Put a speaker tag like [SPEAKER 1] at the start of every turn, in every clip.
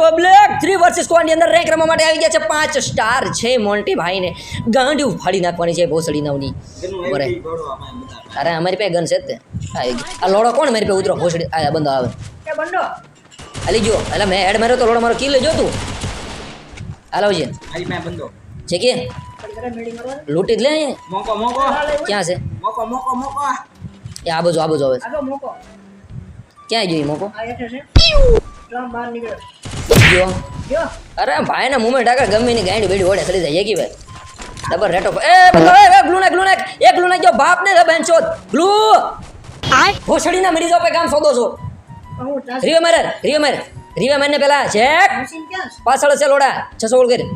[SPEAKER 1] Public three versus સ્કોડની અંદર rank રમવા માટે આવી ગયા છે પાંચ સ્ટાર છે મોન્ટી ભાઈને ગાંડી ફાડી નાખવાની છે ભોસડી નવની બરે અરે અમારી પાસે ગન છે જ તે આ એક. આ લોડો કોણ મારી પાસે ઉતરો ભોસડી આ બંધો આવે
[SPEAKER 2] કે બંડો
[SPEAKER 1] હાલી જો એટલે મેં હેડ માર્યો તો લોડો મારો કિલ જો તું હાલો છે
[SPEAKER 3] મારી પાસે બંધો
[SPEAKER 1] છે કે
[SPEAKER 2] ખાલી ઘરે મેળી મારવા
[SPEAKER 1] લૂંટી જ લે અહીંયા.
[SPEAKER 3] મોકો મોકો
[SPEAKER 1] ક્યાં છે
[SPEAKER 3] મોકો મોકો મોકો
[SPEAKER 1] એ આ બાજુ આ બાજુ આવે છે
[SPEAKER 2] આગો મોકો
[SPEAKER 1] ક્યાં જોઈ મોકો જો અરે ભાઈ ને મુમેન્ટ આગળ ગમે ની ગાંડી બેડી ઓડે ચડી જાય કી ભાઈ ડબલ રેટો એ ગ્લુ નાખ ગ્લુ નાખ એ ગ્લુ નાખ જો બાપ ને બેન ચોદ ગ્લુ. ભોસડી ના મરી જાવ પે કામ સોદો છો. રીવે મારે રીવે મારે રીવે મારને પેલા ચેક
[SPEAKER 2] છે?
[SPEAKER 1] પાછળ છે લોડા છસો ઓળ કરી.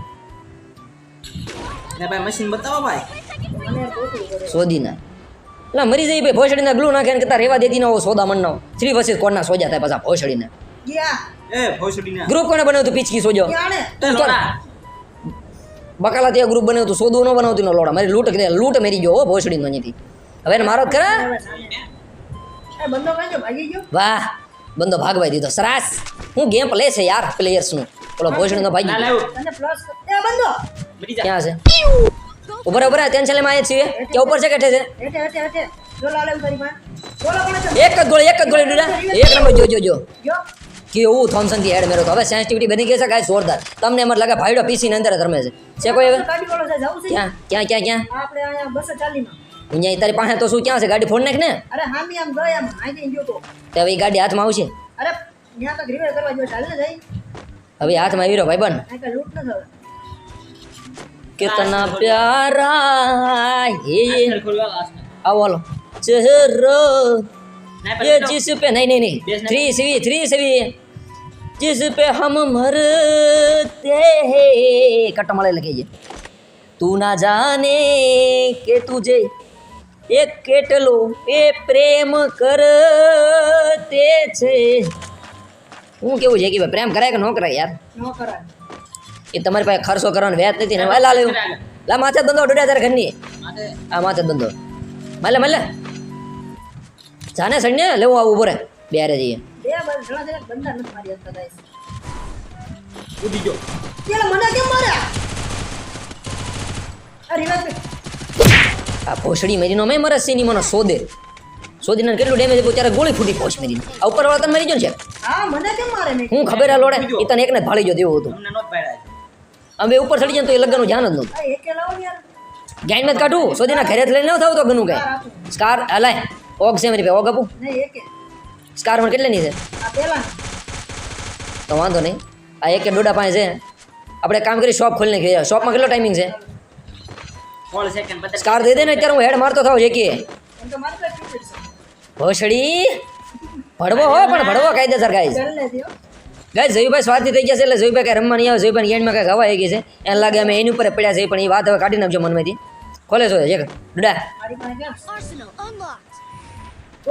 [SPEAKER 3] ને ભાઈ મશીન બતાવો ભાઈ.
[SPEAKER 2] મને
[SPEAKER 1] સોદી ના એટલે મરી જઈ ભાઈ ભોસડી ના ગ્લુ નાખે ને કતા રેવા દેતી ના હો સોદા મન નો થ્રી વર્સિસ કોણના સોજા થાય પાછા ભોસડી ના
[SPEAKER 2] ગયા.
[SPEAKER 3] ના
[SPEAKER 1] ગ્રુપ કોને બનાવ્યું તું? પીચકી સોજો. બકાલા ત્યાં ગ્રુપ બનાવ્યું તું? સોદું ન બનાવતું નો લોડા. મારી લૂંટ લૂટ લૂંટ મેરી ગયો હો ભોસડી નો અહીંથી. હવે એને મારો ખરા? વાહ બંદો ભાગવાઈ દીધો. સરસ. હું ગેમ પ્લે છે યાર પ્લેયર્સનું. પેલો ભોસડી નો
[SPEAKER 3] ભાગી
[SPEAKER 1] ક્યાં છે? ઉપર ઉપર ટેન્શન લેમાં આયા છીએ. કે ઉપર છે કે છે? એક જ ગોળી એક જ ગોળી ડુડા એક નંબર જો જો જો.
[SPEAKER 2] જો.
[SPEAKER 1] કેવું થોમસન થી એડ મેરો તો હવે સેન્સિટિવિટી બની ગઈ છે કાંઈ જોરદાર તમને એમ જ લાગે ભાઈડો પીસી ની અંદર જ રમે છે છે કોઈ હવે
[SPEAKER 2] ગાડી વાળો છે જવું છે
[SPEAKER 1] ક્યાં ક્યાં ક્યાં ક્યાં
[SPEAKER 2] આપણે અહીંયા બસો ચાલી માં
[SPEAKER 1] અહીંયા તારી પાસે તો શું ક્યાં છે ગાડી ફોન નાખ ને
[SPEAKER 2] અરે હામી આમ ગયો આમ હાઈ ગયો તો
[SPEAKER 1] તે હવે ઈ ગાડી હાથમાં આવશે
[SPEAKER 2] અરે ત્યાં તક રિવાઇવ કરવા જો ચાલે ને જઈ
[SPEAKER 1] હવે હાથમાં આવી રહ્યો ભાઈ બન
[SPEAKER 2] આ કઈ લૂંટ ન થવે
[SPEAKER 1] કિતના પ્યારા હે
[SPEAKER 3] આસ્ટલ ખોલવા આસ્ટલ
[SPEAKER 1] આવો હાલો ચહેરો
[SPEAKER 3] ના
[SPEAKER 1] ये
[SPEAKER 3] પછી
[SPEAKER 1] जिस पे नहीं नहीं नहीं
[SPEAKER 3] Yes,
[SPEAKER 1] three CV three CV जिस पे हम मरते हैं कट्टा माले लगे ये तू ना जाने કે તુજે એક કેટલો એ પ્રેમ કરતે છે હું કેવું છે કે ભાઈ પ્રેમ કરાય કે ન કરાય યાર
[SPEAKER 2] ન કરાય
[SPEAKER 1] એ તમારી પાસે ખર્ચો કરવાનો વ્યાજ નથી ને લા લેવું લા માથે ધંધો ડોડ્યા તારે ઘરની
[SPEAKER 3] માટે
[SPEAKER 1] આ માથે ધંધો મલે મલે જાને સણ્ય લેવું આવું ઉભો રે બે હારે જઈએ
[SPEAKER 2] બે બાર ઘણા જણા બંદા નથી મારી હતા ગાઈસ
[SPEAKER 3] ઉડી ગયો.
[SPEAKER 2] પેલા મને કેમ માર્યા? આ રિવાઇવ
[SPEAKER 1] આ ભોસડી મેરીનો મેં મરસ છે ની મને સોદે. સોદીને કેટલું ડેમેજ આપ્યું ત્યારે ગોળી ફૂટી પોચ મેરીને. આ ઉપર વાળા તને મરી ગયો છે?
[SPEAKER 2] હા મને કેમ મારે મેં?
[SPEAKER 1] હું ખબર આ લોડે? એ તને એકને જ ભાળી ગયો તેવું હતું.
[SPEAKER 3] પાડ્યા
[SPEAKER 1] હવે ઉપર ચડી જાય તો એ લગ્નનું ધ્યાન જ નહોતું.
[SPEAKER 2] એકે લાવો ને યાર.
[SPEAKER 1] ગાઈન જ કાઢું? સોદીના ઘરે લઈને ન થાવ તો ઘણું કઈ? સ્કાર હલાય ઓગ છે મારી ભાઈ ઓગ આપું.
[SPEAKER 2] નહીં એકે.
[SPEAKER 1] સ્કાર પણ કેટલાની છે
[SPEAKER 2] આ પેલા
[SPEAKER 1] તો વાંધો નહીં આ એક કે દોઢા પાસે છે આપણે એક કામ કરી શોપ ખોલીને જોઈએ શોપમાં કેટલો ટાઈમિંગ છે
[SPEAKER 3] સોળ સેકન્ડ પચાસ
[SPEAKER 1] સ્કાર દઈ દે ને અત્યારે હું હેડ મારતો થાવ છે કે
[SPEAKER 2] એમ તો મારે કઈ ક્રિકેટ છે
[SPEAKER 1] ભોસડી ભડવો હો પણ ભડવો કાયદેસર ગાય
[SPEAKER 2] ચાલ લે દિયો
[SPEAKER 1] ગાય જયુભાઈ સ્વાર્થી થઈ ગયા છે એટલે જયુભાઈ કાંઈ રમવા નહીં આવે જયુભાઈ એન્ડમાં કાંઈ હવા આવી ગઈ છે એને લાગે અમે એની ઉપર જ પડ્યા છે પણ એ વાત હવે કાઢી નાખજો મનમાંથી ખોલે છો છે ડુડા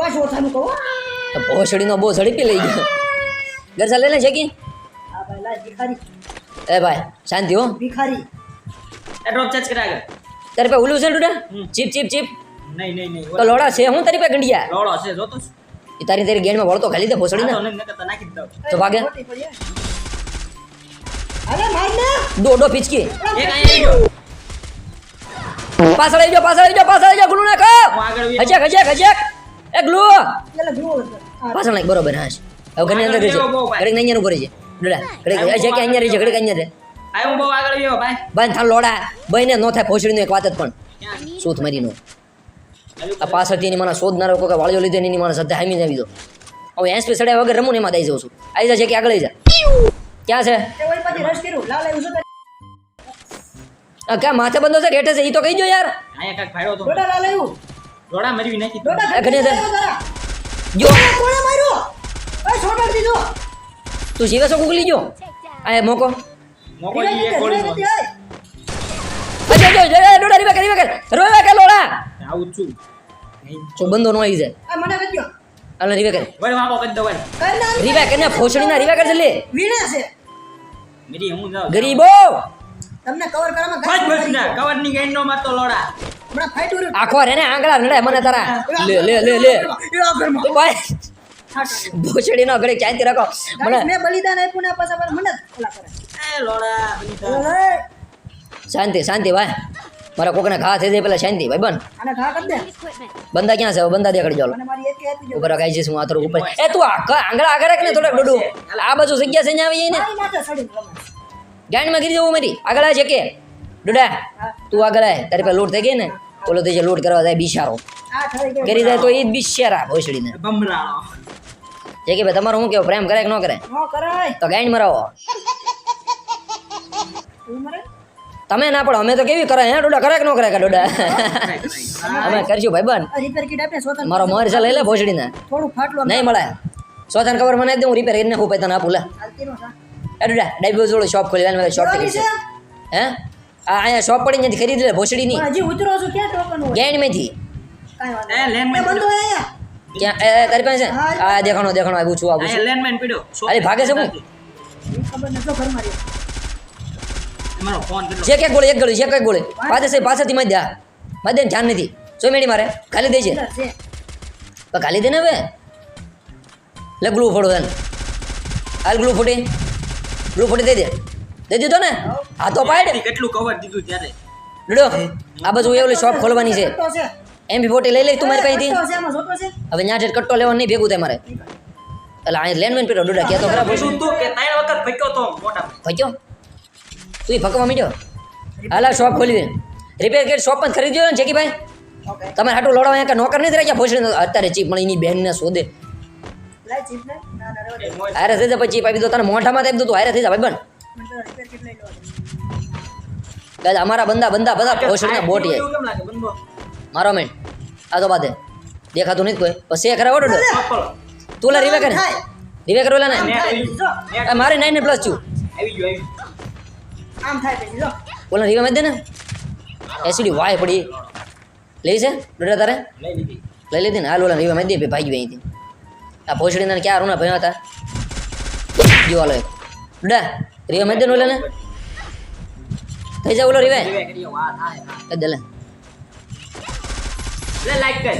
[SPEAKER 2] આ ચોથાનું કહું.
[SPEAKER 1] તો ભોસડીનો બહુ ઝડપી લઈ ગયો. ગરસા લઈને છે કે
[SPEAKER 2] આ ભાઈ લા ભિખારી.
[SPEAKER 1] એ ભાઈ શાંતિ હો.
[SPEAKER 2] ભિખારી.
[SPEAKER 3] ડ્રોપ ચાર્જ કરા આગળ.
[SPEAKER 1] તારી પાસે ઉલું છે ડુડા ચીપ ચીપ ચીપ.
[SPEAKER 3] નહીં નહીં નહીં.
[SPEAKER 1] તો લોડા છે હું તારી પાસે ગંડિયા?
[SPEAKER 3] લોડો છે જોતો.
[SPEAKER 1] એ તારી તારી ગેણમાં વળતો ખાલી દે ભોસડી ને.
[SPEAKER 3] તો
[SPEAKER 1] ભાગે.
[SPEAKER 2] અરે માર ને.
[SPEAKER 1] દો દો પિચકી
[SPEAKER 3] એક આવી
[SPEAKER 1] પાછળ આવી જાઓ પાછળ આવી જાઓ પાછળ આવી જાઓ ગ્લુ નાખો.
[SPEAKER 3] આગળ
[SPEAKER 1] હજેક હજેક. એ ગ્લુ!
[SPEAKER 2] પેલા ગ્લુ
[SPEAKER 1] પાછળ નાખ બરોબર હા હવે ઘરની અંદર રહે ઘડીક અહીંયા ઉપર છે ડોડા ઘડીક હજેક અહીંયા રહે છે ઘડીક અહીંયા રહે
[SPEAKER 3] ભાઈ. હું બહુ આગળ ગયો ભાઈ.
[SPEAKER 1] બંધ થાળ લોડા. બઈને નો થાય ભોસડીનું એક વાત જ પણ. સૂત મારીનું? આ પાછળથી એની મને શોધનારો કોઈ વાળીઓ લીધે એની મને સદ્ધા હામી જ આવી દો હવે એસપી સડ્યા વગર રમું ને એમાં દઈ જાઉં છું. આવી જાય છે કે આગળ જા. ક્યાં છે? ક્યાં માથે બંધો છે? કે છે. એ તો કહી દો યાર.
[SPEAKER 3] અહીંયા કાંઈક ફાડ્યો તો.
[SPEAKER 2] ડોડા
[SPEAKER 3] મારી નાખી
[SPEAKER 2] ડોડા
[SPEAKER 1] આ ઘરે છે. જો.
[SPEAKER 2] કોણે માર્યો? એ છોડાડી દીધો.
[SPEAKER 1] તું જીવે છો ગુગલી જો આ મોકો.
[SPEAKER 3] મોકો એ કોળી
[SPEAKER 2] ધીરે.
[SPEAKER 1] અજય જો જો ડોડા રીવે કરી કર. રોવે કે લોડા
[SPEAKER 3] આવું જ છું.
[SPEAKER 1] તો બંધો નો આવી જાય.
[SPEAKER 2] આ મને કહી અલા
[SPEAKER 1] હાલ કર.
[SPEAKER 3] વળ કરી દો વળી.
[SPEAKER 2] ના
[SPEAKER 1] રીવે કરીને ભોસડીના રીવે કરજે લે.
[SPEAKER 2] વીણા છે.
[SPEAKER 3] મેરી હું જાવ
[SPEAKER 1] ગરીબો.
[SPEAKER 2] તમને કવર કરવામાં
[SPEAKER 3] બસ બસ ના કવરની ગાંઠ નો મારતો લોડા.
[SPEAKER 1] આખો રે ને આંગળા નડે મને તારા. લે લે લે લે.
[SPEAKER 2] આ
[SPEAKER 1] ભાઈ
[SPEAKER 2] હા, નો
[SPEAKER 1] ઘડી ઘડીક રાખો. મને
[SPEAKER 2] મેં બલિદાન આપ્યું ને પાછા મને ઓલા કરે.
[SPEAKER 3] એ લોડા
[SPEAKER 1] શાંતિ શાંતિ ભાઈ. મારા કોકને ઘા થઈ જાય પેલા શાંતિ ભાઈ બન. બંદા ક્યાં છે? બંદા દેખાડી ચાલો
[SPEAKER 2] મને મારી એકે આપી દે
[SPEAKER 1] ઉપર ગાઈ જઈશ હું આ ઉપર. એ તું આ આંગળા આગળ રાખ ને થોડાક ડોડું. આ બાજુ જગ્યા છે ને આવી
[SPEAKER 2] જઈને
[SPEAKER 1] ગાંડમાં ગીરી જવું મારી. આગળ આવે છે કે ડોડા તું આગળ આવે તારી પાસે લોટ થઈ ગઈ ને બોલો થઈ જાય લોટ કરવા જાય બિશારો.
[SPEAKER 2] આ
[SPEAKER 1] કરી જાય તો એ જ બિચારા ભોસડીને.
[SPEAKER 3] ને
[SPEAKER 1] જે કે ભાઈ તમારો શું કેવો પ્રેમ કરે કે ન કરે તો ગાંડ મરાવો.
[SPEAKER 2] તું
[SPEAKER 1] તમે ના પડો અમે તો કેવી કરે હે? ડોડા કરે કે ન કરે કે ડોડા? અમે કરશું ભાઈ બન
[SPEAKER 2] આપે
[SPEAKER 1] મારો મોર છે લઈ લે ભોસડીને.
[SPEAKER 2] થોડું ફાટલો
[SPEAKER 1] નહીં મળે. સોચાને ખબર મને દઉં હું રિપેર કરીને હું પૈસા ના પૂલે
[SPEAKER 2] હાલતી નો થા
[SPEAKER 1] એ ડોડા ડાઈબો જોડે શોપ ખોલી લે શોપ કરી છે. હે? અહીંયા શોપ પડી ત્યાંથી ખરીદી લે ભોસડીની
[SPEAKER 2] હજી ઉતરો છું ક્યાં ટોકન કાંઈ વાંધો
[SPEAKER 3] એ
[SPEAKER 2] નહીં. બંધો અહીંયા.
[SPEAKER 1] ક્યાં એ તારી પાસે? આ દેખાણો દેખાણો આવું છું આવું છું.
[SPEAKER 3] અહીંયા પીડો.
[SPEAKER 1] અરે ભાગે છે હું?
[SPEAKER 2] ખબર નતો ઘર મારી
[SPEAKER 3] મારો ફોન કેટલો?
[SPEAKER 1] છે કે ગોળી એક ગોળી છે કઈ ગોળી પાછળ છે મારી દે આ. ને ધ્યાન નથી. જોઈ મેડી મારે ખાલી દેજે. છે. પણ ખાલી દે ને હવે. લે ગ્લુ ફોડો હાલ હાલ ગ્લુ ફૂટી ગ્લુ ફૂટી દઈ દે. દઈ દીધો ને? હા તો પાડ
[SPEAKER 3] કેટલું કવર દીધું ત્યારે?
[SPEAKER 1] લડો. આ બાજુ એવલી શોપ ખોલવાની છે.
[SPEAKER 2] એમ બી
[SPEAKER 1] એમબી ફોટી લઈ લઈ તું મારે
[SPEAKER 2] છે?
[SPEAKER 1] હવે ત્યાં જેટ કટ્ટો લેવાનો નહીં ભેગું થાય મારે. એટલે અહીંયા લેનમેન પીડો ડોડા કે તો ખરાબ હોય
[SPEAKER 3] શું તું કે ત્રણ વખત ફક્યો તો મોટા
[SPEAKER 1] ફક્યો? તું ફકવા મીડ્યો? હાલા શોપ ખોલી રિપેર કેટ શોપ પણ ખરીદ્યો ને જેકી ભાઈ. તમે હાટું લડવા અહીંયા નોકર નથી રાખ્યા? ભોસડી અત્યારે ચીપ પણ એની બહેનને શોધે.
[SPEAKER 2] દે.
[SPEAKER 1] હારે થઈ જાય પછી ચીપ આપી દો તને મોઢામાં આપી દો તું હારે થઈ જાય ભાઈ
[SPEAKER 2] મને તો રિપેર કિટ લઈ લેવા દે
[SPEAKER 1] બન અમારા બંદા બંદા બધા ભોસડીના બોટ છે.
[SPEAKER 3] એવું કેમ લાગે? બંધો
[SPEAKER 1] મારો મેન આ તો બાદે દેખાતું નથી કોઈ. પછી એ ખરા ઓડો
[SPEAKER 3] કપલ
[SPEAKER 1] તું લે રીવે કરે
[SPEAKER 2] થાય.
[SPEAKER 1] રીવે કરો. લે ને
[SPEAKER 2] આમ
[SPEAKER 3] નેટ
[SPEAKER 2] થાય
[SPEAKER 3] આવી
[SPEAKER 2] પછી જો.
[SPEAKER 1] આ મારે નાઇન પ્લસ છું.
[SPEAKER 3] આવી ગયું આવી ગયું.
[SPEAKER 2] આમ થાય પછી જો.
[SPEAKER 1] બોલો રીવે મેં દે ને. એસીડી વાય પડી. લઈ છે ડોડા તારે.
[SPEAKER 3] લઈ લીધી.
[SPEAKER 1] લઈ લીધી ને. હાલ ઓલા રીવા મેં દે ભાગી અહીંથી. આ ભોસડીના ક્યાં રૂના ભયા હતા? જો હાલો એક. ડોડા રીવા મેં દે ને ઓલા ને થઈ જા ઓલો રીવે. એ દે લે
[SPEAKER 3] લાઈક કર.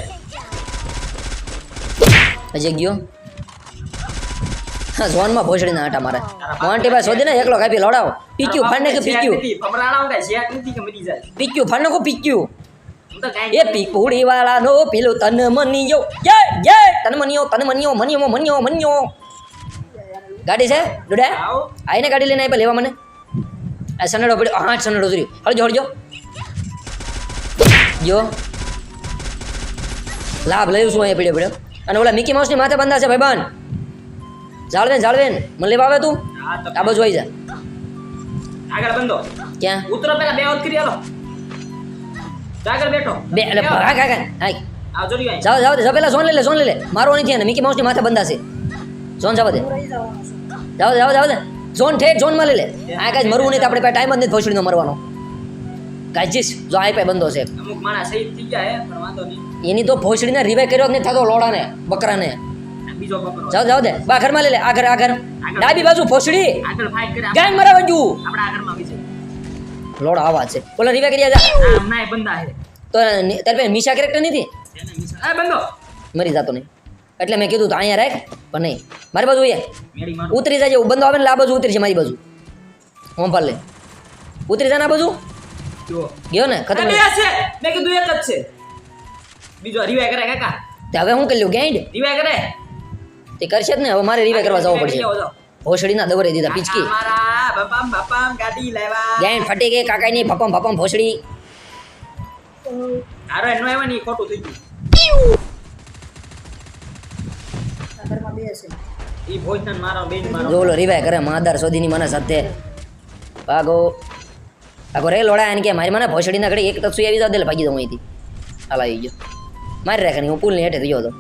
[SPEAKER 1] અજે ગયો. હા ઝોનમાં ભોસડીના આટા મારે. મોન્ટી ભાઈ શોધીને એકલો કાપી લડાવો. પીક્યું ફાડ કે પીક્યું?
[SPEAKER 3] શેક નથી કે
[SPEAKER 1] પીક્યું પીક્યું? એ પીકુડી વાળાનો પેલો તન મનિયો જય જય તન મનિયો તન મનિયો મનિયો મનિયો મનિયો. ગાડી છે? ડોડા? આવીને ગાડી લઈને આવી લેવા મને. આ સનડો પડ્યો. હા સનડો ઉતર્યો હળજો હળજો. જો. લાભ લઈ છું અહીંયા પડ્યો પડ્યો. અને ઓલા મિકી માઉસની માથે બંધા છે ભાઈ ભાઈબાન જાળવેન જાળવેન. મને લેવા આવે તું? આ બાજુ આવી જા.
[SPEAKER 3] આગળ બંધો.
[SPEAKER 1] ક્યાં?
[SPEAKER 3] ઉતરો પેલા બે વખત કરી આલો આગળ બેઠો.
[SPEAKER 1] બે એટલે ભાગ. જાઓ જાઓ જાઓ. પેલા સોન લઈ લે સોન લઈ લે. મારો નથી ને મિકી માઉસની માથે બંધા છે. સોન જવા દે.
[SPEAKER 2] જાવ
[SPEAKER 1] જાઓ દે ઝોન ઠેઠ ઝોનમાં લઈ લે. આ કાંઈ મરવું નહીં તો આપણે પાસે ટાઈમ જ નથી ભોસડીનો મરવાનો. ગાજીસ જો આ પાસે બંધો છે.
[SPEAKER 3] અમુક માણસ શહીદ થઈ ગયા હે પણ વાંધો નહીં.
[SPEAKER 1] એની તો ભોસડીને રિવાઈ કર્યો જ નહીં થતો લોડાને બકરાને.
[SPEAKER 3] ને
[SPEAKER 1] જાઓ જાઓ દે બા ઘરમાં લઈ લે. આ ઘર આ ઘર. ડાબી બાજુ ભોસડી.
[SPEAKER 3] કરે.
[SPEAKER 1] ગાય મરા બાજુ લોડા આવા છે. બોલો રિવાઈ કર્યા જા
[SPEAKER 3] હમણાં બંધા હે.
[SPEAKER 1] તો તારે પે મીશા કેરેક્ટર નથી?
[SPEAKER 3] બંધો.
[SPEAKER 1] મરી જાતો નહીં. એટલે મેં કીધું તો અહીંયા રાખ પણ નહીં. મારી બાજુ
[SPEAKER 3] મારો.
[SPEAKER 1] ઉતરી જાય બંધો આવે ને આ બાજુ ઉતરી છે મારી બાજુ. હું લે ઉતરી જાય ને આ બાજુ. ગયો ને? ખતમ
[SPEAKER 3] મેં કીધું એક જ છે. બીજો રિવાય કરે કાકા.
[SPEAKER 1] તે હવે હું કરી લઉં? ગેંડ
[SPEAKER 3] રિવાય કરે
[SPEAKER 1] તે કરશે જ ને. હવે મારે રિવાય કરવા જવું પડશે. ભોસડીના દવરે દીધા પીચકી.
[SPEAKER 3] ગાડી
[SPEAKER 1] ફટી ગઈ કાકાની ભપમ ભપમ ભોસડી.
[SPEAKER 3] આરો એનો આવ્યો ને ખોટું થઈ ગયું
[SPEAKER 2] આ ઘરમાં બે છે
[SPEAKER 3] ઈ ભોજન મારો બેન મારો
[SPEAKER 1] જો ઓલો રિવાય કરે. માદાર સોદીની મને સાથે. ભાગો. આગો રે લોડા એને કે મારી મને ભોસડીના ઘડી એક તકસુ આવી જાવ દે ભાગી દઉં અહીંથી. હાલ આવી ગયો. મારી રાખે હું પુલની હેઠે ગયો હતો.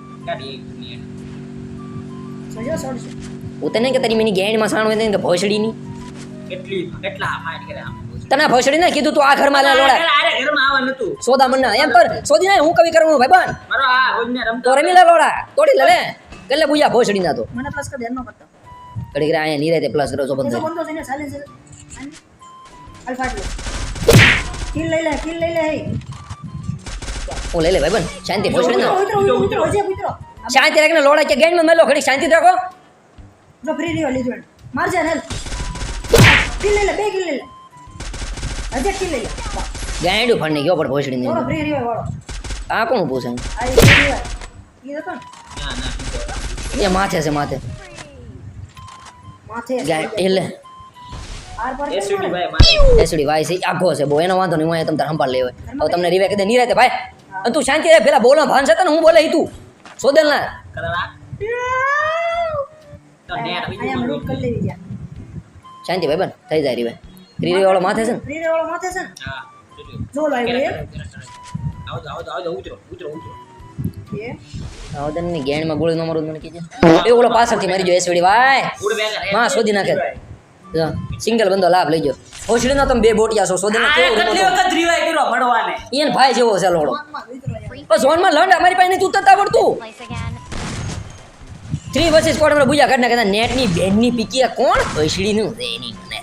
[SPEAKER 1] હું તને કે તારી મેની ગેંડમાં સાણ હોય કે ભોસડીની.
[SPEAKER 3] કેટલી કેટલા ફાઇટ કરે આમ
[SPEAKER 1] તને ભોસડીને કીધું તું આ ઘરમાં માં લોડા.
[SPEAKER 3] અરે ઘરમાં આવા નતું
[SPEAKER 1] સોદા મન્ના એમ કર સોદી ના હું કવિ કરું ભાઈ બન.
[SPEAKER 3] મારો આ રમતો
[SPEAKER 1] રમી લે લોડા. તોડી લે. કેટલે ભોસડી ના તો
[SPEAKER 2] મને પ્લસ કર ધ્યાન ન કરતો
[SPEAKER 1] કડી ઘડી અહીંયા નીરે તે પ્લસ કરો છો
[SPEAKER 2] તો
[SPEAKER 1] બંધ
[SPEAKER 2] બંધો છે ને સાયલેન્સ અલ્ફા કિલ લઈ લે કિલ લઈ લે હે.
[SPEAKER 1] હું લઈ લે ભાઈ બન શાંતિ ભોસડી
[SPEAKER 2] ના ઉતરો ઉતરો ઉતરો હજી ઉતરો
[SPEAKER 1] શાંતિ રાખીને લોડા કે ગેંડમાં મેલો ખડી શાંતિ રાખો.
[SPEAKER 2] જો ફ્રી રહ્યો લીધો. મારજે હેલ. કિલ લઈ લે બે કિલ લઈ લે. હજે કિલ લઈ લે.
[SPEAKER 1] ગાંડું ફંડી ગયો પણ ભોસડી ને
[SPEAKER 2] ફ્રી રહ્યો વાળો.
[SPEAKER 1] આ કોણ પૂછે
[SPEAKER 2] આ ઈ હતો ના?
[SPEAKER 3] ના બીજો
[SPEAKER 1] એ માથે છે માથે.
[SPEAKER 2] માથે
[SPEAKER 1] એટલે.
[SPEAKER 3] એસડી ભાઈ
[SPEAKER 1] છે આખો છે બહુ એનો વાંધો નહીં હું અહીંયા તમને સંભાળ લેવાય. હવે તમને રીવે કીધે નહીં રહેતે ભાઈ. અને તું શાંતિ રહે પેલા બોલો ભાન છે ને હું બોલે તું. સોદેલ ના
[SPEAKER 2] લેવી
[SPEAKER 1] શાંતિ ભાઈ બન થઈ જાય રીવે રીવે વાળો માથે છે ને?
[SPEAKER 2] ફ્રી વાળો માથે છે ને? જો લાવ્યો
[SPEAKER 3] આવો આવો આવો ઉતરો ઉતરો ઉતરો.
[SPEAKER 2] એ
[SPEAKER 1] આવદનની ગેણમાં ગોળી નો મારું મને કીજે. એ ઓલો પાછળથી મારી જો એસડી
[SPEAKER 3] ભાઈ.
[SPEAKER 1] માં શોધી નાખે. સિંગલ બંદો લાભ લઈ જો હોશડી નો તમે બે બોટિયા છો શોધીને કેવું
[SPEAKER 3] કેટલી વખત રિવાય કર્યો ભણવાને?
[SPEAKER 1] ઈન ભાઈ જેવો છે લોડો. બસ ઝોનમાં લંડ અમારી પાસે નથી ઉતરતા આવડતું. થ્રી વર્સિસ સ્કોડ અમે બુજા કાઢની બેનની પીકીયા કોણ? હોશડીનું નું. એની મને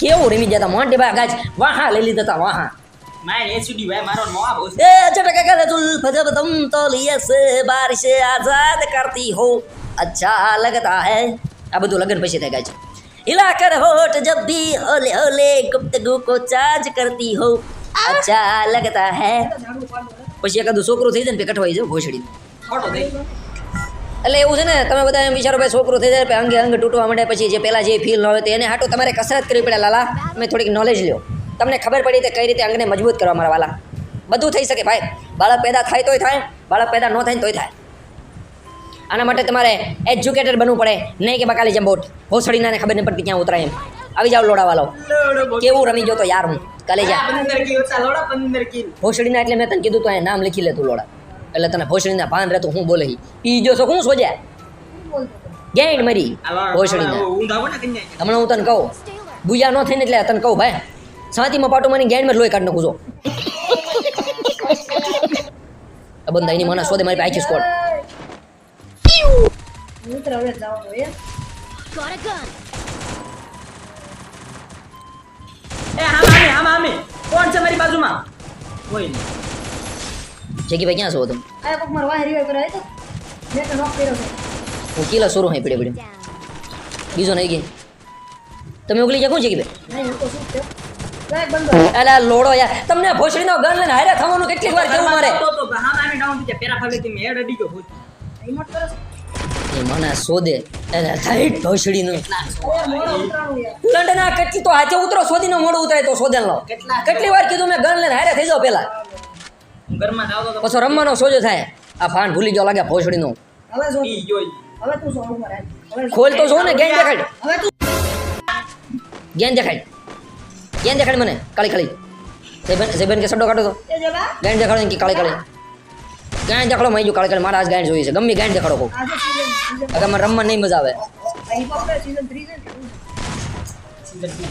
[SPEAKER 1] કેવું રમી જતા મોન્ટી બા ગાજ વાહા લઈ લીધા હતા વાહા.
[SPEAKER 3] મારે એસડી ભાઈ મારો નવા બહુ
[SPEAKER 1] ए झटका कर जुल्फ जब तुम तौलिए से बारिश आजाद करती हो अच्छा लगता है આ બધું લગન પછી થાય ગાય हिला कर होठ जब भी होले होले गुफ्तगू को चार्ज करती हो अच्छा लगता है
[SPEAKER 2] ઝાડુ પાડો રે.
[SPEAKER 1] પછી એકાદું છોકરું થઈ જાય ને કઠવાઈ જાય ભોસડી
[SPEAKER 3] ખોટો થઈ
[SPEAKER 1] એટલે એવું છે ને તમે બધા એમ વિચારો ભાઈ છોકરું થઈ જાય પછી અંગે અંગ તૂટવા માંડે પછી જે પેલા જે ફીલ ન હોય તો એને હાટું તમારે કસરત કરવી પડે લાલા તમે થોડીક નોલેજ લ્યો તમને ખબર પડી તે કઈ રીતે અંગને મજબૂત કરવા મારા વાલા? બધું થઈ શકે ભાઈ. બાળક પેદા થાય તોય થાય બાળક પેદા ન થાય તોય થાય. આના માટે તમારે એજ્યુકેટેડ બનવું પડે. નહીં કે બકાલી જેમ બોટ. ભોસડીના ખબર નહીં પડતી ક્યાં ઉતરાય એમ. આવી જાવ લોડાવાલો કેવું રમી ગયો તો યાર હું. કાલે જા. ભોસડીના એટલે મેં તને કીધું તો નામ લખી લેતું લોડા. એટલે તને ભોસડીના ભાન રહેતું હું બોલે ઈ. જો સોજ્યા
[SPEAKER 2] શું બોલતો
[SPEAKER 1] ગેંડ મરી ભોસડીના હમણાં હું તને કહું. બુજા ન થઈને એટલે તને કહું ભાઈ. સાતીમાં પાટો મારી ગેનમાં લોહી કાઢ નાખું છો. આ બંદા એની મને શોધે મારી પાસે આખી સ્કોડ
[SPEAKER 2] મિત્ર હવે જવાનો એ.
[SPEAKER 3] એ કોણ છે મારી બાજુમાં? કોઈ
[SPEAKER 1] જેકી ભાઈ ક્યાં છો તમે?
[SPEAKER 2] આ કોક માર વાહ રિવાઈ કરે તો મેં તો નોક કર્યો છે
[SPEAKER 1] હું કિલા શરૂ હઈ પડે પડે બીજો નહીં ગઈ. તમે ઉગલી જા કોણ જેકી ભાઈ
[SPEAKER 2] નહીં હું તો શું થયો લાય બંધ
[SPEAKER 1] અલા લોડો યાર. તમને ભોસડીનો ગન લઈને હારે થવાનું કેટલીક વાર કેવું મારે?
[SPEAKER 3] તો તો ડાઉન પેરા હેડ અડી ગયો
[SPEAKER 2] કરે.
[SPEAKER 1] એ મને
[SPEAKER 2] મોડો ઉતરાણું
[SPEAKER 1] કેટલી તો હાથે ઉતરો શોધીને મોડું ઉતરાય તો લો.
[SPEAKER 3] કેટલી?
[SPEAKER 1] વાર કીધું મેં ગન લઈને હારે થઈ જાવ પેલા.
[SPEAKER 3] ઘરમાં જાવતો તો
[SPEAKER 1] પછી રમવાનો સોજો થાય. આ ફાન ભૂલી ગયો લાગે ભોસડી
[SPEAKER 2] હવે જો. હવે તું ઉપર
[SPEAKER 1] ખોલ તો જો ને ગેન દેખાડ
[SPEAKER 2] હવે તું
[SPEAKER 1] દેખાડ. ગેન દેખાડી મને કાળી કાળી. જેબન જેબન કે સડો કાઢો તો. ગાંઠ દેખાડો કે કાળી કાળી. ગાંઠ દેખાડો મહી જો કાળી કાળી. મારા આજ ગાંઠ જોઈએ છે. ગમે ગાંઠ દેખાડો કો
[SPEAKER 2] આજે સીઝન સીઝન
[SPEAKER 1] અગર મને રમવા નહીં મજા આવે.
[SPEAKER 2] તમે હોપ સીઝન 3 છે ને?
[SPEAKER 3] Season two.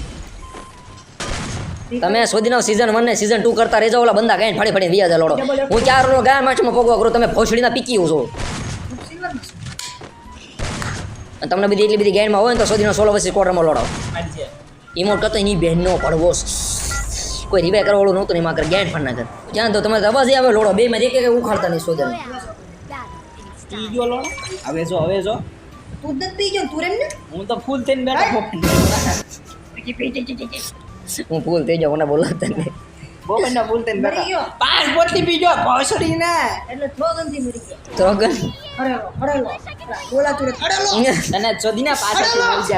[SPEAKER 1] તમે શોધીનો સીઝન વન ને સીઝન ટુ કરતા રહેજો ઓલા બંદા ગાંઠ ફાડી ફાડી વ્યાજ લોડો હું ચાર નો ગાય માછમાં પોગવા કરું તમે ભોસડીના પીકી છો તમને બધી એટલી બધી ગેનમાં હોય ને તો શોધીનો સોલો પછી કોડ રમો લોડો
[SPEAKER 3] મારી છે.
[SPEAKER 1] ઇમોટ કરતો એની બહેનનો પડવો કોઈ રિવે કરવાળો નહોતો ને એમાં કર ગેટ પણ ના કર જ્યાં તો તમારે અવાજ આવે લોડો બે માં એક એક ઉખાડતા નહીં
[SPEAKER 3] સોજન. ગયો લોણો. હવે જો હવે જો.
[SPEAKER 2] તું જ પી ગયો તું રેમ ને?
[SPEAKER 3] હું તો ફૂલ થઈને બેઠો
[SPEAKER 1] હું ફૂલ થઈ જાઉં મને બોલા નહીં.
[SPEAKER 3] બોબનના ફૂલ થઈને બેઠા. પાંચ બોટલી પી ગયો ભોસડી ને
[SPEAKER 2] એટલે થ્રોઝનથી મરી ગયો.
[SPEAKER 1] ત્રોગન
[SPEAKER 3] ચોદીના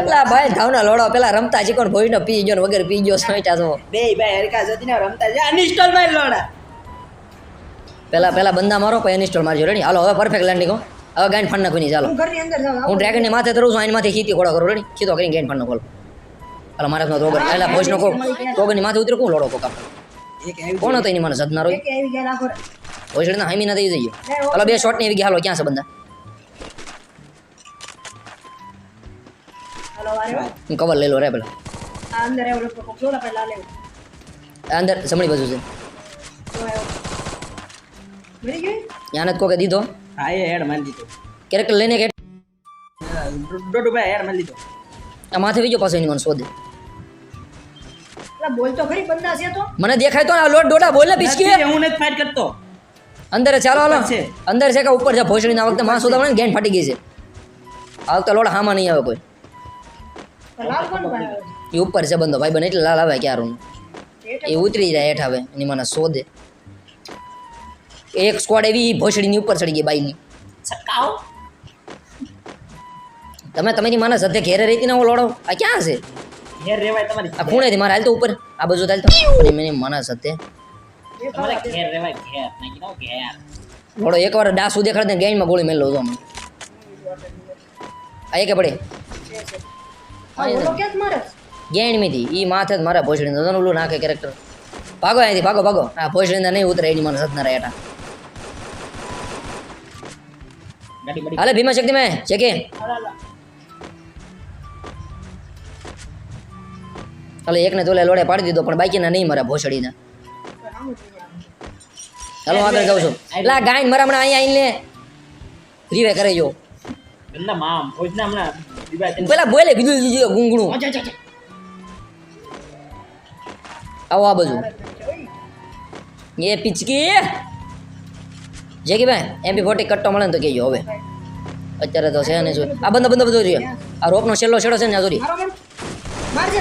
[SPEAKER 1] પેલા ભાઈ ધાવના લોડો પેલા રમતા શીખો ભોઈનો પી ગયો વગર પી ગયો સોઈટા છો
[SPEAKER 3] બે ભાઈ હરકા ચોદીના રમતા છે અનિસ્ટોલમાં લોડા.
[SPEAKER 1] પેલા પેલા બંદા મારો પછી ઇન્સ્ટોલ મારજો. રેડી? હાલો હવે પરફેક્ટ લેન્ડિંગ હવે ગાઈન ફંડ નાખું ચાલો.
[SPEAKER 2] હું
[SPEAKER 1] ડ્રેગનની ડ્રેગનની માથે તરું છું આની માથે ખીતી ખોડો કરું. રેડી? ખીતો કરીને ગાઈન ફંડ નાખો હાલો. મારા રોગન પેલા ભોજનો કહું રોગનની માથે ઉતરે કોણ લોડો કોકા કોણ હતો એની મને સદનારો
[SPEAKER 2] એક
[SPEAKER 1] ના હામી ના થઈ જઈએ. હાલો બે શોટની એવી ગયા હાલો ક્યાં છે બંદા. હું કવર લઈ લો રે પેલા.
[SPEAKER 2] અંદર
[SPEAKER 1] જમણી બાજુ છે. યાને કોકે દીધો?
[SPEAKER 3] હા એ હેડ મારી દીધો.
[SPEAKER 1] કેરેક્ટર લઈને કે
[SPEAKER 3] ડોડુભાઈ હેડ મારી દીધો.
[SPEAKER 1] આ માથે વીજો પાસે એની મને શોધે
[SPEAKER 2] બોલ તો ખરી બંદા છે તો.
[SPEAKER 1] મને દેખાય તો આ લોટ ડોડા બોલ ને બિસ્કી
[SPEAKER 3] હું નથી ફાઈટ કરતો.
[SPEAKER 1] અંદર ચાલો હાલો
[SPEAKER 3] છે.
[SPEAKER 1] અંદર છે કે ઉપર છે ભોસડી ના વખતે માણસ ઉદામણે ગેન ફાટી ગઈ છે. આ વખતે લોડા હામાં નહીં આવે કોઈ.
[SPEAKER 2] લાલ કોણ બનાવે
[SPEAKER 1] એ ઉપર છે બંધો ભાઈ બને એટલે લાલ આવે ક્યારું એ ઉતરી જાય હેઠ આવે એની મને શોધે. એક સ્કોડ એવી ભોસડીની ઉપર ચડી ગઈ બાઈની.
[SPEAKER 3] છકાઓ
[SPEAKER 1] તમે તમારી માના સાથે ઘેરે રહેતી ને લોડો. આ ક્યાં છે?
[SPEAKER 3] ઘેર રેવાય તમારી
[SPEAKER 1] આ પુણે થી મારા હાલ તો ઉપર. આ બાજુ હાલ તો અને મેં માના સાથે
[SPEAKER 3] તમારે ઘેર રેવાય ઘેર. નહીં કીધો ઘેર.
[SPEAKER 1] થોડો એકવાર ડાસુ દેખાડે ને માં ગોળી મેલો તો મને આ એક પડે.
[SPEAKER 2] હા ઓલો કેસ મારે? છે?
[SPEAKER 1] ગેણમીથી ઈ માથે જ મારા ભોસડી નો ઓલું નાખે કેરેક્ટર ભાગો અહીંથી ભાગો ભાગો. આ ભોસડીને નહીં ઉતરે એની મને સતના રહ્યા
[SPEAKER 3] ગાડી
[SPEAKER 1] હાલે ભીમા શક્તિ મેં છે કે ચાલો એકને ચોલે લોડે પાડી દીધો પણ બાકીના નહીં મારા ભોસડીના. ચાલો આગળ જાઉં છું. એટલે આ ગાયન મારા હમણાં અહીંયા આવીને રીવે કરે જો. પેલા બોલે કીધું ગુંગણું. આવો આ બાજુ. એ પિચકી. જે કે ભાઈ એમપી ફોર્ટી કટ્ટો મળે ને તો કહેજો હવે. અત્યારે તો છે ને શું આ બંધ બંધ બધું રહ્યો. આ રોપનો છેલ્લો છેડો છે ને આ.
[SPEAKER 2] મારજે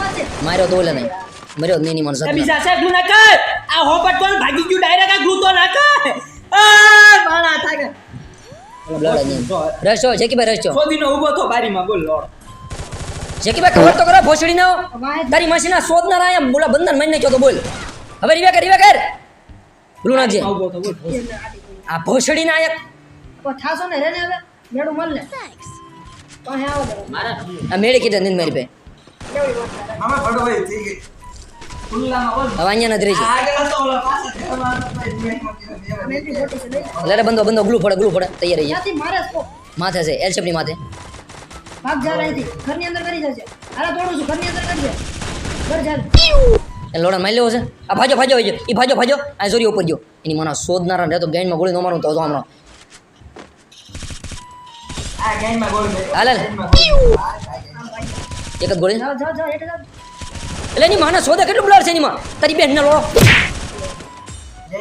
[SPEAKER 2] મારજે.
[SPEAKER 1] માર્યો તો બોલે નહીં. મર્યો નહીં ની મને
[SPEAKER 3] એ બીજા સાહેબ ગ્લુ ના કર. આ હોપટ કોણ ભાગી ગયું? ડાયરેક્ટ આ ગ્લુ તો ના કર. આ બાણા થાકે.
[SPEAKER 1] બ્લડ નહીં. જેકી ભાઈ રસ્તો
[SPEAKER 3] સોદીનો ઊભો તો બારીમાં બોલ લોડ.
[SPEAKER 1] જેકીભાઈ ખબર તો કરો ભોસડી નો તારી માસીના શોધનાર આયા બોલા બંધન મને નાખ્યો તો બોલ. હવે રીવે કર રીવે કર. બોલું નાખજે આ ભોસડી ના એક.
[SPEAKER 2] પણ ને રે ને હવે મેડું મળ ને.
[SPEAKER 4] Thanks.
[SPEAKER 2] તો અહીંયા આવો.
[SPEAKER 3] મારા
[SPEAKER 1] આ મેળી કીધા નિંદ મારી પાસે
[SPEAKER 3] મામા થઈ ગઈ હતો ભાઈ
[SPEAKER 2] નહીં.
[SPEAKER 1] લરે બંધો બંધો ગ્લુ પડે ગ્લુ પડે તૈયાર રહી. માથે છે એલ શેપની માથે.
[SPEAKER 2] ભાગ જા અહીંથી ઘરની અંદર કરી જશે હાલા તોડું છું. ઘરની અંદર કરી ઘર જા.
[SPEAKER 1] એ લોડા મારી લેવો છે. આ ભાજો ભાજો ભાજો એ ભાજો ભાજો. આ જોરી ઉપર ગયો. એની મને શોધનારા ને તો ગેંગમાં ગોળી નો મારું તો તો હમણાં. હાલ એક જ ગોળી? એટલે એની માના શોધે કેટલું બ્લડ છે એની માં? તારી બેન ના લોડો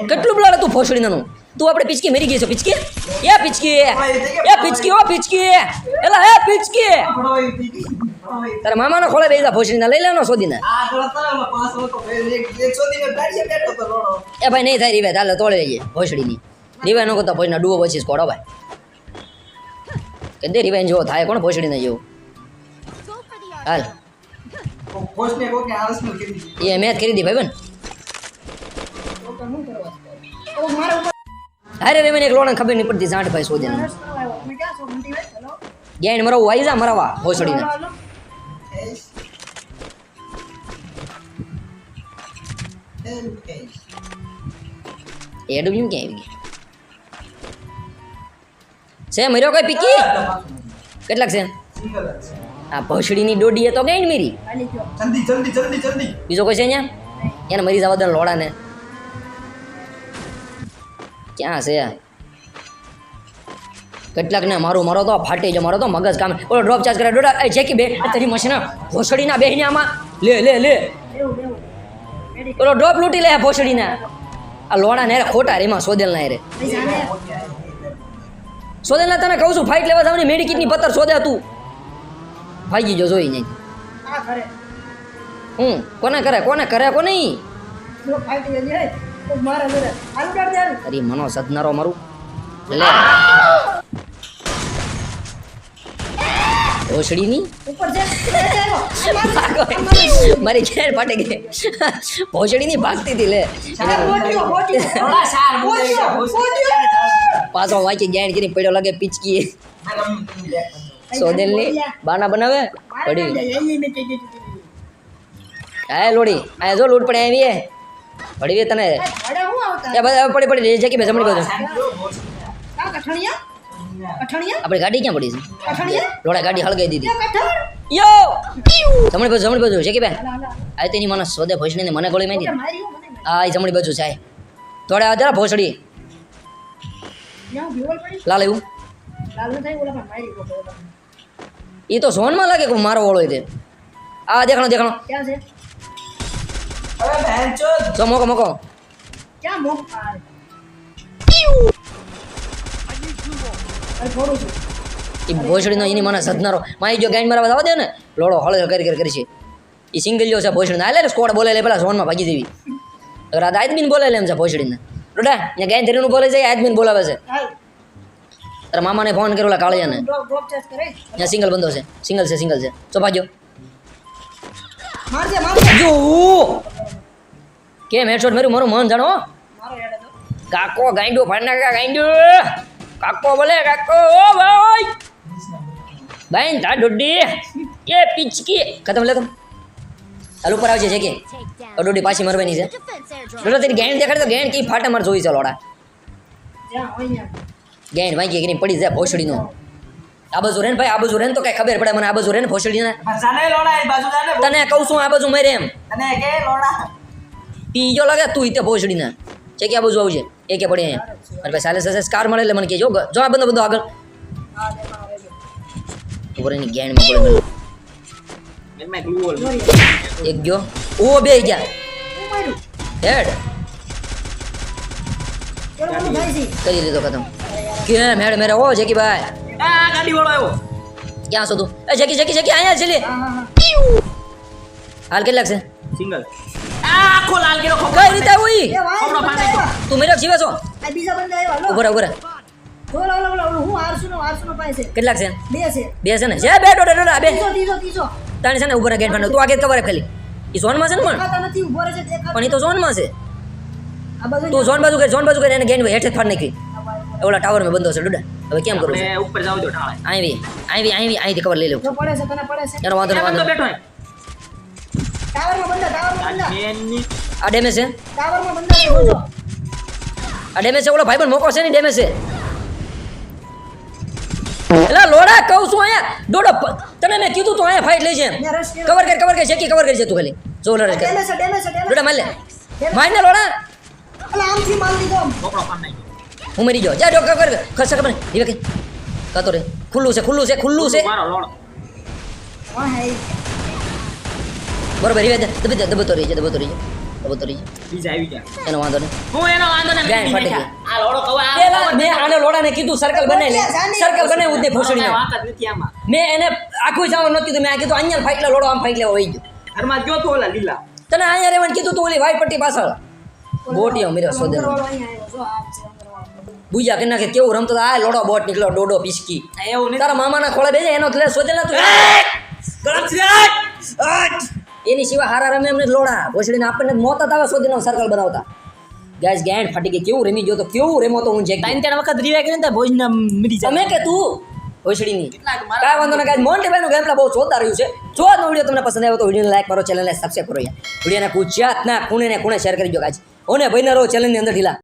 [SPEAKER 1] કેટલું બ્લડ તું ફોસડી નાનું? તું આપણે પિચકી મેરી ગઈ છે પિચકી? એ પિચકી. એ પિચકી ઓ પિચકી. એલા એ પિચકી. તારા મામાનો ખોલે બેસા ફોસડી ના લઈ લેવાનો શોધીને. એ ભાઈ નહીં થાય રીવે તાલે તોડે લઈએ ભોસડીની રીવે નો કરતા ભોજના ડુઓ પછી કોડો ભાઈ. કે દે રીવે જેવો થાય કોણ ભોસડીને જેવું? હાલ.
[SPEAKER 3] કરી દીધી
[SPEAKER 1] એ મેં કરી દી. ભાઈ બન
[SPEAKER 2] તો તો શું કરવા છે? ઓ મારા ઉપર
[SPEAKER 1] હારે રે મને એક લોણ ખબર નહીં પડતી સાઠ ભાઈ
[SPEAKER 2] સોજન
[SPEAKER 1] ગેન મરવું આવી જા મરવા ભોસડીને
[SPEAKER 2] હાલો, હાલો.
[SPEAKER 1] એ ડુબ્યું ક્યાં આવી ગયા છે મર્યો કઈ પીકી? કેટલાક છે? આ ભસડીની ડોડીએ તો ગઈ મેરી.
[SPEAKER 2] હાલી
[SPEAKER 3] જલ્દી જલ્દી જલ્દી જલ્દી.
[SPEAKER 1] બીજો કોઈ છે અહીંયા? એને મરી જવા દે લોડાને ક્યાં છે કેટલાક ને મારું મારો તો ફાટી જાય મારો તો મગજ કામ. ઓલો ડ્રોપ ચાર્જ કરે ડોડા એ જેકી બે આ તારી મશીન ભોસડીના બેહને આમાં. લે લે લે. ઓલો ડ્રોપ લૂંટી લે ભોસડીના. આ લોડા ને રે ખોટા રે એમાં સોદેલ ના રે
[SPEAKER 2] ને.
[SPEAKER 1] સોદેલ ના તને કહું છું ફાઇટ લેવા જવાની મેડિકિટની પત્તર સોદે તું. ભાગી જો જોઈ નહીં. હું કોને કરે કોને કરે કોને. અરે મનો સદનારો મારું લે. ભાગો. મારી ઘેર ફાટી ગઈ ભોસડીની ભાગતી હતી લે. પાછો વાંચી જાણ કરી પડ્યો લાગે પિચકી સોદેલની બાના બનાવે? પડી. હા લોડી આ જો લૂટ પડે આવી પડી તને. પડી પડી જકી બે જમણી બાજુ.
[SPEAKER 2] આ કઠણિયા? કઠણિયા?
[SPEAKER 1] આપણી ગાડી ક્યાં પડી છે?
[SPEAKER 2] કઠણિયા?
[SPEAKER 1] લોડા ગાડી હળગાઈ દીધી. યો! જમણી બાજુ જમણી બાજુ જકી બે
[SPEAKER 2] હાલા, હાલા.
[SPEAKER 1] આ તેની મને સોદે ભોસડીને મને ગોળી મારી
[SPEAKER 2] ઓકે,
[SPEAKER 1] દીધી
[SPEAKER 2] મારી હું, મને મારી.
[SPEAKER 1] આ જમણી બાજુ છે થોડે આ જરા ભોસડી. લાલ એવું.
[SPEAKER 2] લાલ થાય, ઓલા મારી.
[SPEAKER 1] એ તો સોનમાં લાગે કે મારો ઓળો તે આ દેખાણો દેખાણો.
[SPEAKER 2] ક્યાં છે?
[SPEAKER 3] હવે બેન
[SPEAKER 1] જો મોકો મોકો.
[SPEAKER 2] ક્યાં મોક? અરે થોડું છું.
[SPEAKER 1] એ ભોસડીનો એની મને સદનારો. માઈ જો ગાઈન મારા આવવા દે ને લોડો હળ કરી કરી કરી છે. એ સિંગલ જો છે ભોસડીને. ને સ્કોડ બોલે લે પેલા સોનમાં ભાગી દેવી અગર આ આદમીને બોલે લે એમ છે ભોસડીને. રોડા ને ગાઈન ધરીનું બોલે છે આદમીને બોલાવે છે. તારા મામાને ફોન કર્યો ઓલા કાળિયાને.
[SPEAKER 2] ડ્રોપ ડ્રોપ ચેસ કરે.
[SPEAKER 1] ત્યાં સિંગલ બંધો છે. સિંગલ છે સિંગલ છે. ચોપા જો.
[SPEAKER 2] મારજે મારજે.
[SPEAKER 1] જો. કેમ હેડશોટ માર્યું? મારું મન જાણો.
[SPEAKER 2] મારો હેડ હતો.
[SPEAKER 1] કાકો ગાંડો ફાડ નાખા ગાંડો કાકો બોલે કાકો. ઓ ભાઈ. બાઈન તા ડોડી એ પિચકી. ખતમ લે તમ હાલ ઉપર આવજે છે કે
[SPEAKER 4] Take down.
[SPEAKER 1] અડોડી પાછી મરવાની છે.
[SPEAKER 4] Defense airdrop.
[SPEAKER 1] ડોડો તેરી ગેંડ દેખાડે તો ગેંડ કી ફાટે માર જોઈ છે લોડા.
[SPEAKER 2] જ્યાં હોય
[SPEAKER 1] ગેંડ વાંચી કે પડી જાય ભોસડીનો. આ બાજુ રેન ભાઈ આ બાજુ રેન તો કઈ ખબર પડે મને આ બાજુ રેન
[SPEAKER 3] બાજુ જાને
[SPEAKER 1] તને કહું છું આ બાજુ મરે એમ.
[SPEAKER 3] તને કે લોડા
[SPEAKER 1] પીજો લાગે તું ઈતે ભોસડીને. છે કે આ બાજુ આવજે? એ કે પડી અહીંયા. અરે ભાઈ સાલે સ્કાર મળે એટલે મને કહેજો. જો આ બંધો બધો આગળ. ઉપર એની પડે એક ગયો. ઓ બે ગયા. હેડ. કરી લીધો ખતમ. કેમ? હેડ મેરે ઓ જેકી ભાઈ.
[SPEAKER 3] આ ગાડી વાળો આવ્યો.
[SPEAKER 1] ક્યાં છો તું? એ જેકી જેકી જેકી અહીંયા છે લે.
[SPEAKER 2] હા હા હા.
[SPEAKER 1] હાલ કેટલાક છે?
[SPEAKER 3] સિંગલ. આ આખો લાલ ગેરો ખબર
[SPEAKER 1] કઈ રીતે આવ્યો ઈ?
[SPEAKER 3] હમણાં
[SPEAKER 2] બંદા
[SPEAKER 1] તું મેરે જીવે છો?
[SPEAKER 2] આ બીજા બંદા આવ્યો હાલો
[SPEAKER 1] ઊભો રહે ઊભો રહે.
[SPEAKER 2] બોલો બોલો બોલો બોલો હું આરસુ નો પાસે છે.
[SPEAKER 1] કેટલાક છે?
[SPEAKER 2] બે છે.
[SPEAKER 1] બે છે ને? જે બે ડોડે ડોડે બે.
[SPEAKER 2] ત્રીજો ત્રીજો ત્રીજો
[SPEAKER 1] તાણી છે ને ઊભો રહે ગેટ ફાંડો તું આગળ કવર ખાલી. ઈ ઝોનમાં છે ને પણ?
[SPEAKER 2] નથી ઊભો રહે છે
[SPEAKER 1] પણ ઈ તો ઝોનમાં છે. તું ઝોન બાજુ કર ઝોન બાજુ કર એને ગેટ હેઠે ફાડ નાખી. ઓલા ટાવર મેં બંધો છે ડુડા. હવે કેમ કરું છું?
[SPEAKER 3] ઉપર જાવ જો ઠાળે
[SPEAKER 1] આવી આવી આવી અહીંથી કવર લઈ લઉં
[SPEAKER 2] જો પડે છે તને પડે છે.
[SPEAKER 1] યાર વાંધો નહીં વાંધો નહીં.
[SPEAKER 3] બેઠો હે
[SPEAKER 2] ટાવરમાં બંદા ટાવરમાં બંદા
[SPEAKER 3] મેનની
[SPEAKER 1] આ ડેમેજ છે?
[SPEAKER 2] ટાવરમાં બંદા છે
[SPEAKER 1] આ ડેમેજ છે? ઓલો ભાઈ પણ મોકો છે ને ડેમેજ છે. એલા લોડા કહું છું અહીંયા દોડો તને મેં કીધું તું અહીંયા ફાઇટ લઈ છે
[SPEAKER 2] મેં
[SPEAKER 1] કવર કર કવર કર શેકી કવર કરી છે તું ખાલી. જો ઓલો રશ કર
[SPEAKER 2] ડેમેજ છે ડેમેજ છે
[SPEAKER 1] માર લે. માર ને લોડા.
[SPEAKER 2] એલા આમથી માર દીધો
[SPEAKER 3] મોકળો ફાડ નાખ્યો
[SPEAKER 1] હું મરી જાઉં જા ડોક કવર કર ખસે ખબર નહીં. કે કાતો રે ખુલ્લું છે ખુલ્લું છે ખુલ્લું છે.
[SPEAKER 3] મારો લોડો
[SPEAKER 2] હા
[SPEAKER 1] બરોબર રીવે દબ દબ દબતો રહી છે દબતો રહી છે દબતો રહી
[SPEAKER 3] બીજા આવી ગયા.
[SPEAKER 1] છે એનો વાંધો નહીં.
[SPEAKER 3] હું એનો વાંધો ને
[SPEAKER 1] ગાય ફાટી ગઈ.
[SPEAKER 3] આ લોડો કવા આ
[SPEAKER 1] પેલા મેં આને લોડાને કીધું સર્કલ બનાવી લે સર્કલ બનાવી ઉદે
[SPEAKER 3] નથી આમાં.
[SPEAKER 1] મેં એને આખું જાવ નતું કીધું. મેં આ કીધું અહીંયા ફાઈટ લે લોડો આમ ફાઈટ લેવો હોય ગયો.
[SPEAKER 3] ઘરમાં ગયો તો ઓલા લીલા.
[SPEAKER 1] તને અહીંયા રહેવાનું કીધું તું ઓલી વાઈ પટ્ટી પાછળ બોટીઓ મેરે સોદે બુજા કે નાખે કેવું રમતો? આ લોડો બોટ નીકળ્યો ડોડો પીસકી
[SPEAKER 3] એવું નથી
[SPEAKER 1] તારા મામાના ખોળે બેજે એનો લે સોદેલા તું. એની સિવાય હારા રમે એમને લોડા. ભોસડીને આપણને મોત તાવે સોદીનો સર્કલ બનાવતા. ગાઈસ ગેન્ડ ફાટી ગઈ. કેવું રમી ગયો તો કેવું રેમો તો હું જે
[SPEAKER 3] ત્રણ ત્રણ વખત રિવાય કરીને તો ભોજના મરી
[SPEAKER 1] તમે કે તું ભોસડીની? કાંઈ વાંધો ના ગાઈસ મોન્ટી નું ગેમ બહુ જોતા રહ્યું છે. જો આજનો વીડિયો તમને પસંદ આવ્યો તો વિડીયોને લાઈક કરો ચેનલને સબસ્ક્રાઈબ કરો યાર વિડીયોના ના ખૂણે ને ખૂણે શેર કરી દો ગાઈસ ઓને ભાઈના રહો ચેનલની અંદર ઢીલા.